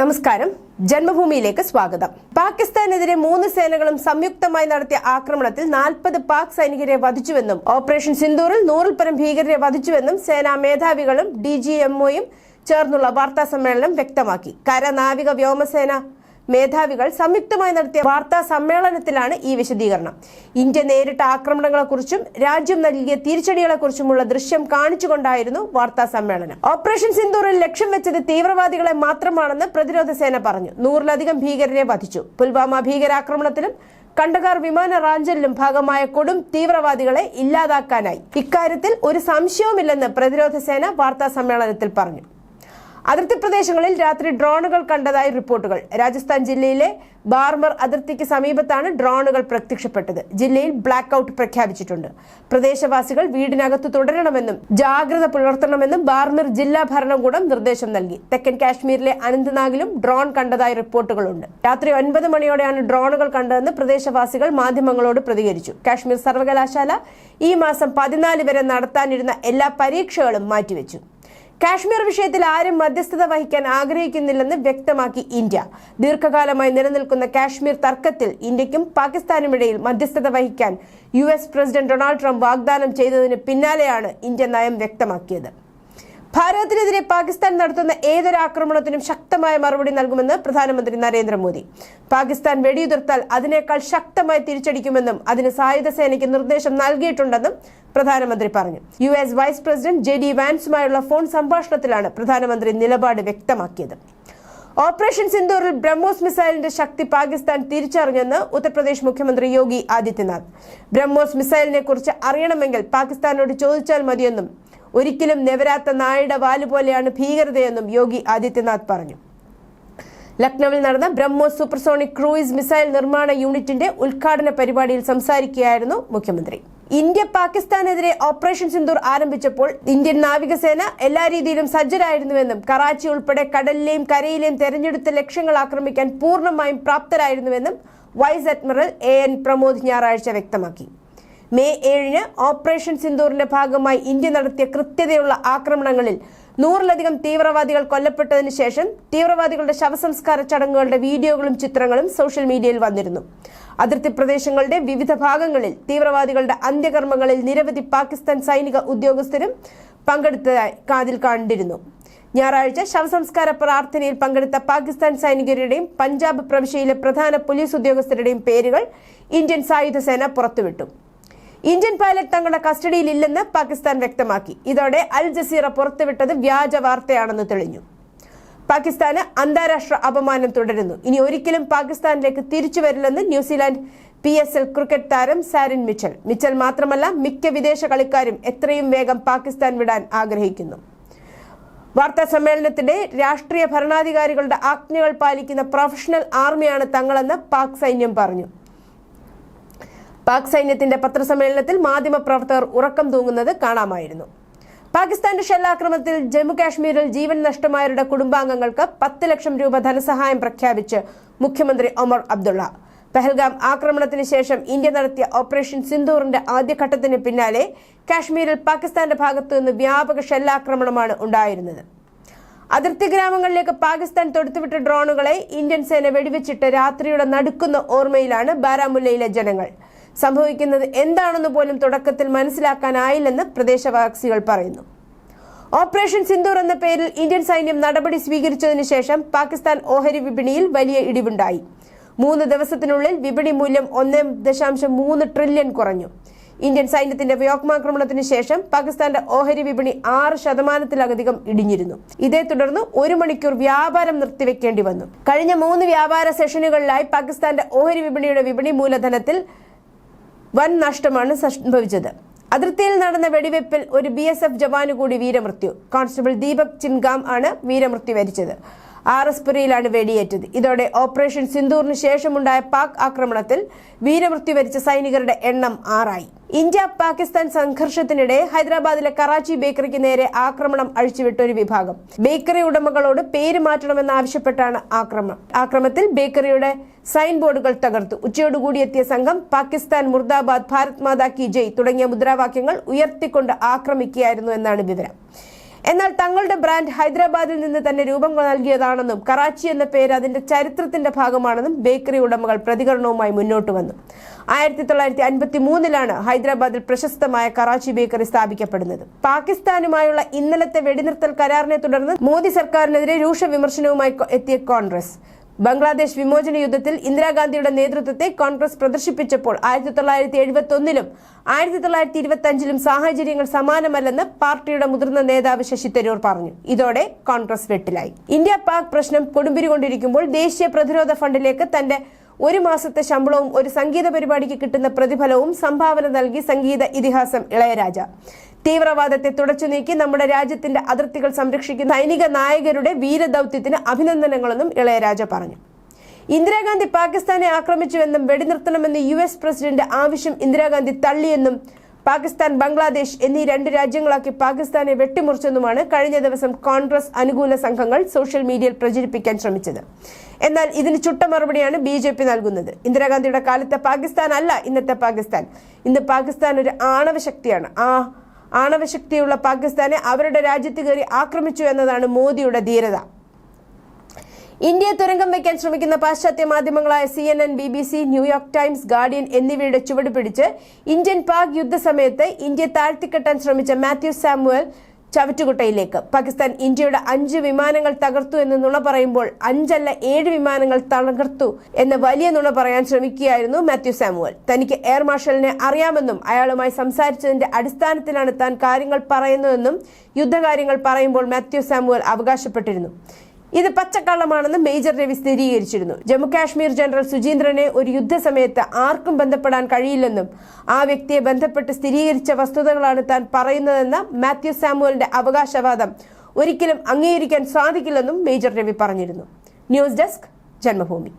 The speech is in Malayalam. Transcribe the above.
നമസ്കാരം. ജന്മഭൂമിയിലേക്ക് സ്വാഗതം. പാകിസ്ഥാനെതിരെ മൂന്ന് സേനകളും സംയുക്തമായി നടത്തിയ ആക്രമണത്തിൽ നാൽപ്പത് പാക് സൈനികരെ വധിച്ചുവെന്നും ഓപ്പറേഷൻ സിന്ദൂറിൽ നൂറിൽ പരം ഭീകരരെ വധിച്ചുവെന്നും സേനാ മേധാവികളും ഡി ജി എംഒയും ചേർന്നുള്ള വാർത്താ സമ്മേളനം വ്യക്തമാക്കി. കര നാവിക വ്യോമസേന മേധാവികൾ സംയുക്തമായി നടത്തിയ വാർത്താ സമ്മേളനത്തിലാണ് ഈ വിശദീകരണം. ഇന്ത്യ നേരിട്ട ആക്രമണങ്ങളെക്കുറിച്ചും രാജ്യം നൽകിയ തിരിച്ചടികളെക്കുറിച്ചുമുള്ള ദൃശ്യം കാണിച്ചുകൊണ്ടായിരുന്നു വാർത്താ സമ്മേളനം. ഓപ്പറേഷൻ സിന്ദൂറിൽ ലക്ഷ്യം വെച്ചത് തീവ്രവാദികളെ മാത്രമാണെന്ന് പ്രതിരോധ സേന പറഞ്ഞു. നൂറിലധികം ഭീകരരെ വധിച്ചു. പുൽവാമ ഭീകരാക്രമണത്തിലും കണ്ടകാർ വിമാന റാഞ്ചലിലും ഭാഗമായ കൊടും തീവ്രവാദികളെ ഇല്ലാതാക്കാനായി. ഇക്കാര്യത്തിൽ ഒരു സംശയവുമില്ലെന്ന് പ്രതിരോധ സേന വാർത്താ സമ്മേളനത്തിൽ പറഞ്ഞു. അതിർത്തി പ്രദേശങ്ങളിൽ രാത്രി ഡ്രോണുകൾ കണ്ടതായി റിപ്പോർട്ടുകൾ. രാജസ്ഥാൻ ജില്ലയിലെ ബാർമർ അതിർത്തിക്ക് സമീപത്താണ് ഡ്രോണുകൾ പ്രത്യക്ഷപ്പെട്ടത്. ജില്ലയിൽ ബ്ലാക്ക് ഔട്ട് പ്രഖ്യാപിച്ചിട്ടുണ്ട്. പ്രദേശവാസികൾ വീടിനകത്ത് തുടരണമെന്നും ജാഗ്രത പുലർത്തണമെന്നും ബാർമർ ജില്ലാ ഭരണകൂടം നിർദ്ദേശം നൽകി. തെക്കൻ കാശ്മീരിലെ അനന്ത്നാഗിലും ഡ്രോൺ കണ്ടതായി റിപ്പോർട്ടുകളുണ്ട്. രാത്രി ഒൻപത് മണിയോടെയാണ് ഡ്രോണുകൾ കണ്ടതെന്ന് പ്രദേശവാസികൾ മാധ്യമങ്ങളോട് പ്രതികരിച്ചു. കാശ്മീർ സർവകലാശാല ഈ മാസം പതിനാല് വരെ നടത്താനിരുന്ന എല്ലാ പരീക്ഷകളും മാറ്റിവെച്ചു. കാശ്മീർ വിഷയത്തിൽ ആരും മധ്യസ്ഥത വഹിക്കാൻ ആഗ്രഹിക്കുന്നില്ലെന്ന് വ്യക്തമാക്കി ഇന്ത്യ. ദീർഘകാലമായി നിലനിൽക്കുന്ന കാശ്മീർ തർക്കത്തിൽ ഇന്ത്യക്കും പാകിസ്ഥാനുമിടയിൽ മധ്യസ്ഥത വഹിക്കാൻ യു പ്രസിഡന്റ് ഡൊണാൾഡ് ട്രംപ് വാഗ്ദാനം ചെയ്തതിന് പിന്നാലെയാണ് ഇന്ത്യ നയം വ്യക്തമാക്കിയത്. ഭാരതത്തിനെതിരെ പാകിസ്ഥാൻ നടത്തുന്ന ഏതൊരു ആക്രമണത്തിനും ശക്തമായ മറുപടി നൽകുമെന്ന് പ്രധാനമന്ത്രി നരേന്ദ്രമോദി. പാകിസ്ഥാൻ വെടിയുതിർത്താൽ അതിനേക്കാൾ ശക്തമായി തിരിച്ചടിക്കുമെന്നും അതിന് സായുധ സേനയ്ക്ക് നിർദ്ദേശം നൽകിയിട്ടുണ്ടെന്നും പ്രധാനമന്ത്രി പറഞ്ഞു. U S vice president J D വാൻസുമായുള്ള phone സംഭാഷണത്തിലാണ് പ്രധാനമന്ത്രി നിലപാട് വ്യക്തമാക്കിയത്. ഓപ്പറേഷൻ സിന്ദൂറിൽ ബ്രഹ്മോസ് മിസൈലിന്റെ ശക്തി പാകിസ്ഥാൻ തിരിച്ചറിഞ്ഞെന്ന് ഉത്തർപ്രദേശ് മുഖ്യമന്ത്രി യോഗി ആദിത്യനാഥ്. ബ്രഹ്മോസ് മിസൈലിനെ കുറിച്ച് അറിയണമെങ്കിൽ പാകിസ്ഥാനോട് ചോദിച്ചാൽ മതിയെന്നും ഒരിക്കലും നെവരാത്ത നായുടെ വാൽ പോലെയാണ് ഭീകരതയെന്നും യോഗി ആദിത്യനാഥ് പറഞ്ഞു. ലക്നൌവിൽ നടന്ന ബ്രഹ്മോസ് സൂപ്പർസോണിക് ക്രൂയിസ് മിസൈൽ നിർമ്മാണ യൂണിറ്റിന്റെ ഉദ്ഘാടന പരിപാടിയിൽ സംസാരിക്കുകയായിരുന്നു മുഖ്യമന്ത്രി. ഇന്ത്യ പാകിസ്ഥാനെതിരെ ഓപ്പറേഷൻ സിന്ദൂർ ആരംഭിച്ചപ്പോൾ ഇന്ത്യൻ നാവികസേന എല്ലാ രീതിയിലും സജ്ജരായിരുന്നുവെന്നും കറാച്ചി ഉൾപ്പെടെ കടലിലെയും കരയിലെയും തെരഞ്ഞെടുത്ത ലക്ഷ്യങ്ങൾ ആക്രമിക്കാൻ പൂർണമായും പ്രാപ്തരായിരുന്നുവെന്നും vice admiral A N Pramod ഞായറാഴ്ച വ്യക്തമാക്കി. മെയ് ഏഴിന് ഓപ്പറേഷൻ സിന്ദൂറിന്റെ ഭാഗമായി ഇന്ത്യ നടത്തിയ കൃത്യതയുള്ള ആക്രമണങ്ങളിൽ നൂറിലധികം തീവ്രവാദികൾ കൊല്ലപ്പെട്ടതിനു ശേഷം തീവ്രവാദികളുടെ ശവസംസ്കാര ചടങ്ങുകളുടെ വീഡിയോകളും ചിത്രങ്ങളും സോഷ്യൽ മീഡിയയിൽ വന്നിരുന്നു. അതിർത്തി പ്രദേശങ്ങളുടെ വിവിധ ഭാഗങ്ങളിൽ തീവ്രവാദികളുടെ അന്ത്യകർമ്മങ്ങളിൽ നിരവധി പാകിസ്ഥാൻ സൈനിക ഉദ്യോഗസ്ഥരും പങ്കെടുത്തതായി കാതിൽ കണ്ടിരുന്നു. ഞായറാഴ്ച ശവസംസ്കാര പ്രാർത്ഥനയിൽ പങ്കെടുത്ത പാകിസ്ഥാൻ സൈനികരുടെയും പഞ്ചാബ് പ്രവിശ്യയിലെ പ്രധാന പോലീസ് ഉദ്യോഗസ്ഥരുടെയും പേരുകൾ ഇന്ത്യൻ സായുധ സേന പുറത്തുവിട്ടു. ഇന്ത്യൻ പൈലറ്റ് തങ്ങളുടെ കസ്റ്റഡിയിലില്ലെന്ന് പാകിസ്ഥാൻ വ്യക്തമാക്കി. ഇതോടെ അൽ ജസീറ പുറത്തുവിട്ടത് വ്യാജ വാർത്തയാണെന്ന് തെളിഞ്ഞു. പാകിസ്ഥാന് അന്താരാഷ്ട്ര അപമാനം തുടരുന്നു. ഇനി ഒരിക്കലും പാകിസ്ഥാനിലേക്ക് തിരിച്ചു വരില്ലെന്ന് New Zealand P S L cricket താരം സാരിൻ മിച്ചൽ. മിച്ചൽ മാത്രമല്ല മിക്ക വിദേശ കളിക്കാരും എത്രയും വേഗം പാകിസ്ഥാൻ വിടാൻ ആഗ്രഹിക്കുന്നു. വാർത്താ സമ്മേളനത്തിന്റെ രാഷ്ട്രീയ ഭരണാധികാരികളുടെ ആജ്ഞകൾ പാലിക്കുന്ന പ്രൊഫഷണൽ ആർമിയാണ് തങ്ങളെന്ന് പാക് സൈന്യം പറഞ്ഞു. പാക് സൈന്യത്തിന്റെ പത്രസമ്മേളനത്തിൽ മാധ്യമപ്രവർത്തകർ ഉറക്കം തൂങ്ങുന്നത് കാണാമായിരുന്നു. പാകിസ്ഥാന്റെ ഷെല്ലാക്രമണത്തിൽ ജമ്മുകാശ്മീരിൽ ജീവൻ നഷ്ടമായവരുടെ കുടുംബാംഗങ്ങൾക്ക് പത്ത് ലക്ഷം രൂപ ധനസഹായം പ്രഖ്യാപിച്ച് മുഖ്യമന്ത്രി ഒമർ അബ്ദുള്ള. പെഹൽഗാം ആക്രമണത്തിന് ശേഷം ഇന്ത്യ നടത്തിയ ഓപ്പറേഷൻ സിന്ദൂറിന്റെ ആദ്യഘട്ടത്തിന് പിന്നാലെ കാശ്മീരിൽ പാകിസ്ഥാന്റെ ഭാഗത്തു നിന്ന് വ്യാപക ഷെല്ലാക്രമണമാണ് ഉണ്ടായിരുന്നത്. അതിർത്തി ഗ്രാമങ്ങളിലേക്ക് പാകിസ്ഥാൻ തൊടുത്തുവിട്ട ഡ്രോണുകളെ ഇന്ത്യൻ സേന വെടിവെച്ചിട്ട് രാത്രിയുടെ നടുക്കുന്ന ഓർമ്മയിലാണ് ബാരാമുല്ലയിലെ ജനങ്ങൾ. സംഭവിക്കുന്നത് എന്താണെന്ന് പോലും തുടക്കത്തിൽ മനസ്സിലാക്കാനായില്ലെന്ന് പ്രദേശവാസികൾ പറയുന്നു. ഓപ്പറേഷൻ സിന്ദൂർ എന്ന പേരിൽ ഇന്ത്യൻ സൈന്യം നടപടി സ്വീകരിച്ചതിനു ശേഷം പാകിസ്ഥാൻ ഓഹരി വിപണിയിൽ വലിയ ഇടിവുണ്ടായി. മൂന്ന് ദിവസത്തിനുള്ളിൽ വിപണി മൂല്യം ഒന്ന് ദശാംശം മൂന്ന് ട്രില്യൺ കുറഞ്ഞു. ഇന്ത്യൻ സൈന്യത്തിന്റെ വ്യോമാക്രമണത്തിന് ശേഷം പാകിസ്ഥാന്റെ ഓഹരി വിപണി ആറ് ശതമാനത്തിലധികം ഇടിഞ്ഞിരുന്നു. ഇതേ തുടർന്ന് ഒരു മണിക്കൂർ വ്യാപാരം നിർത്തിവെക്കേണ്ടി വന്നു. കഴിഞ്ഞ മൂന്ന് വ്യാപാര സെഷനുകളിലായി പാകിസ്ഥാന്റെ ഓഹരി വിപണിയുടെ വിപണി മൂലധനത്തിൽ വൻ നഷ്ടമാണ് സംഭവിച്ചത്. അതിർത്തിയിൽ നടന്ന വെടിവെപ്പിൽ ഒരു ബി എസ് എഫ് ജവാനു കൂടി വീരമൃത്യു. കോൺസ്റ്റബിൾ ദീപക് ചിൻഗാം ആണ് വീരമൃത്യു വരിച്ചത്. ആർ എസ് പുരിയിലാണ് വെടിയേറ്റത്. ഇതോടെ ഓപ്പറേഷൻ സിന്ദൂറിന് ശേഷമുണ്ടായ പാക് ആക്രമണത്തിൽ വീരമൃത്യു വരിച്ച സൈനികരുടെ എണ്ണം ആറായി. ഇന്ത്യ പാകിസ്ഥാൻ സംഘർഷത്തിനിടെ ഹൈദരാബാദിലെ കറാച്ചി ബേക്കറിക്ക് നേരെ ആക്രമണം അഴിച്ചുവിട്ട ഒരു വിഭാഗം. ബേക്കറി ഉടമകളോട് പേര് മാറ്റണമെന്നാവശ്യപ്പെട്ടാണ് ആക്രമണം. ആക്രമത്തിൽ ബേക്കറിയുടെ സൈൻ ബോർഡുകൾ തകർത്തു. ഉച്ചയോടുകൂടി എത്തിയ സംഘം പാകിസ്ഥാൻ മുർദാബാദ് ഭാരത് മാതാ കി ജയ് തുടങ്ങിയ മുദ്രാവാക്യങ്ങൾ ഉയർത്തിക്കൊണ്ട് ആക്രമിക്കുകയായിരുന്നു എന്നാണ് വിവരം. എന്നാൽ തങ്ങളുടെ ബ്രാൻഡ് ഹൈദരാബാദിൽ നിന്ന് തന്നെ രൂപം നൽകിയതാണെന്നും കറാച്ചി എന്ന പേര് അതിന്റെ ചരിത്രത്തിന്റെ ഭാഗമാണെന്നും ബേക്കറി ഉടമകൾ പ്രതികരണവുമായി മുന്നോട്ട് വന്നു. ആയിരത്തി തൊള്ളായിരത്തി അൻപത്തി മൂന്നിലാണ് ഹൈദരാബാദിൽ പ്രശസ്തമായ കറാച്ചി ബേക്കറി സ്ഥാപിക്കപ്പെടുന്നത്. പാകിസ്ഥാനുമായുള്ള ഇന്നലത്തെ വെടിനിർത്തൽ കരാറിനെ തുടർന്ന് മോദി സർക്കാരിനെതിരെ രൂക്ഷ വിമർശനവുമായി എത്തിയ കോൺഗ്രസ്. ബംഗ്ലാദേശ് വിമോചന യുദ്ധത്തിൽ ഇന്ദിരാഗാന്ധിയുടെ നേതൃത്വത്തെ കോൺഗ്രസ് പ്രദർശിപ്പിച്ചപ്പോൾ ആയിരത്തി തൊള്ളായിരത്തി എഴുപത്തി ഒന്നിലും ആയിരത്തി തൊള്ളായിരത്തി ഇരുപത്തി അഞ്ചിലും സാഹചര്യങ്ങൾ സമാനമല്ലെന്ന് പാർട്ടിയുടെ മുതിർന്ന നേതാവ് ശശി തരൂർ പറഞ്ഞു. ഇതോടെ കോൺഗ്രസ് വെട്ടിലായി. ഇന്ത്യ പാക് പ്രശ്നം കൊടുമ്പിരി കൊണ്ടിരിക്കുമ്പോൾ ദേശീയ പ്രതിരോധ ഫണ്ടിലേക്ക് തന്റെ ഒരു മാസത്തെ ശമ്പളവും ഒരു സംഗീത പരിപാടിക്ക് കിട്ടുന്ന പ്രതിഫലവും സംഭാവന നൽകി സംഗീത ഇതിഹാസം ഇളയരാജ. തീവ്രവാദത്തെ തുടച്ചു നീക്കി നമ്മുടെ രാജ്യത്തിന്റെ അതിർത്തികൾ സംരക്ഷിക്കുന്ന സൈനിക നായകരുടെ വീരദൌത്യത്തിന് അഭിനന്ദനങ്ങളെന്നും ഇളയരാജ പറഞ്ഞു. ഇന്ദിരാഗാന്ധി പാകിസ്ഥാനെ ആക്രമിച്ചുവെന്നും വെടിനിർത്തണമെന്ന് യു എസ് പ്രസിഡന്റ് ആവശ്യം ഇന്ദിരാഗാന്ധി തള്ളിയെന്നും പാകിസ്ഥാൻ ബംഗ്ലാദേശ് എന്നീ രണ്ട് രാജ്യങ്ങളാക്കി പാകിസ്ഥാനെ വെട്ടിമുറിച്ചെന്നുമാണ് കഴിഞ്ഞ ദിവസം കോൺഗ്രസ് അനുകൂല സംഘങ്ങൾ സോഷ്യൽ മീഡിയയിൽ പ്രചരിപ്പിക്കാൻ ശ്രമിച്ചത്. എന്നാൽ ഇതിന് ചുട്ട മറുപടിയാണ് ബി ജെ പി നൽകുന്നത്. ഇന്ദിരാഗാന്ധിയുടെ കാലത്തെ പാകിസ്ഥാൻ അല്ല ഇന്നത്തെ പാകിസ്ഥാൻ. ഇന്ന് പാകിസ്ഥാൻ ഒരു ആണവ ശക്തിയാണ്. ആ ആണവശക്തിയുള്ള പാകിസ്ഥാനെ അവരുടെ രാജ്യത്ത് കയറി ആക്രമിച്ചു എന്നതാണ് മോദിയുടെ ധീരത. ഇന്ത്യയെ തുരങ്കം വയ്ക്കാൻ ശ്രമിക്കുന്ന പാശ്ചാത്യ മാധ്യമങ്ങളായ C N N B B C New York Times Guardian എന്നിവയുടെ ചുവട് പിടിച്ച് ഇന്ത്യൻ പാക് യുദ്ധസമയത്ത് ഇന്ത്യയെ താഴ്ത്തിക്കെട്ടാൻ ശ്രമിച്ച മാത്യു സാമുവൽ ചവറ്റുകുട്ടയിലേക്ക്. പാകിസ്ഥാൻ ഇന്ത്യയുടെ അഞ്ച് വിമാനങ്ങൾ തകർത്തു എന്ന് നുണ പറയുമ്പോൾ അഞ്ചല്ല ഏഴ് വിമാനങ്ങൾ തകർത്തു എന്ന വലിയ നുണ പറയാൻ ശ്രമിക്കുകയായിരുന്നു മാത്യു സാമുവൽ. തനിക്ക് എയർ മാർഷലിനെ അറിയാമെന്നും അയാളുമായി സംസാരിച്ചതിന്റെ അടിസ്ഥാനത്തിലാണ് താൻ കാര്യങ്ങൾ പറയുന്നതെന്നും യുദ്ധകാര്യങ്ങൾ പറയുമ്പോൾ മാത്യു സാമുവൽ അവകാശപ്പെട്ടിരുന്നു. ഇത് പച്ചക്കള്ളമാണെന്ന് മേജർ രവി സ്ഥിരീകരിച്ചിരുന്നു. ജമ്മു കാശ്മീർ ജനറൽ സുചീന്ദ്രനെ ഒരു യുദ്ധസമയത്ത് ആർക്കും ബന്ധപ്പെടാൻ കഴിയില്ലെന്നും ആ വ്യക്തിയെ ബന്ധപ്പെട്ട് സ്ഥിരീകരിച്ച വസ്തുതകളാണ് താൻ പറയുന്നതെന്ന മാത്യു സാമുവലിന്റെ അവകാശവാദം ഒരിക്കലും അംഗീകരിക്കാൻ സാധിക്കില്ലെന്നും മേജർ രവി പറഞ്ഞിരുന്നു. News desk Janmabhumi.